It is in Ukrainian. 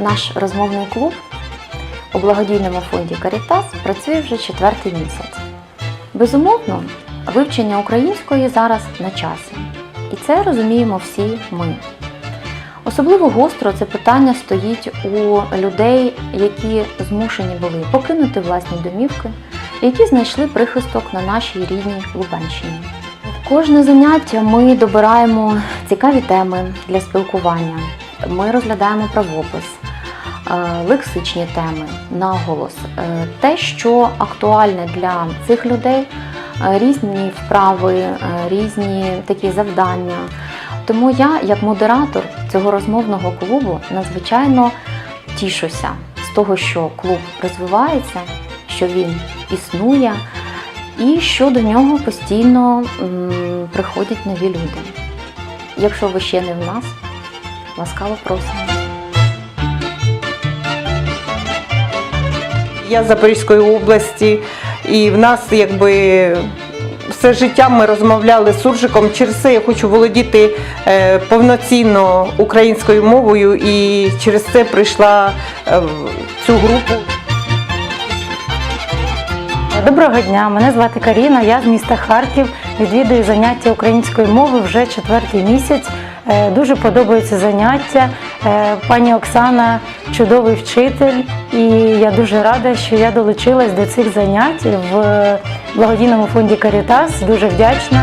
Наш розмовний клуб у благодійному фонді Карітас працює вже четвертий місяць. Безумовно, вивчення української зараз на часі. І це розуміємо всі ми. Особливо гостро це питання стоїть у людей, які змушені були покинути власні домівки, які знайшли прихисток на нашій рідній Лубенщині. Кожне заняття ми добираємо цікаві теми для спілкування. Ми розглядаємо правопис, лексичні теми, наголос, е, те, що актуальне для цих людей, е, різні вправи, е, різні такі завдання. Тому я, як модератор цього розмовного клубу, надзвичайно тішуся з того, що клуб розвивається, що він існує, і що до нього постійно приходять нові люди. Якщо ви ще не в нас, ласкаво просимо. Я з Запорізької області, і в нас якби все життя ми розмовляли з суржиком. Через це я хочу володіти е, повноцінно українською мовою і через це прийшла е, в цю групу. Доброго дня, мене звати Каріна, я з міста Харків. Відвідую заняття української мови вже четвертий місяць. Е, Дуже подобаються заняття. Е, Пані Оксана чудовий вчитель, і я дуже рада, що я долучилась до цих занять в благодійному фонді Карітас. Дуже вдячна.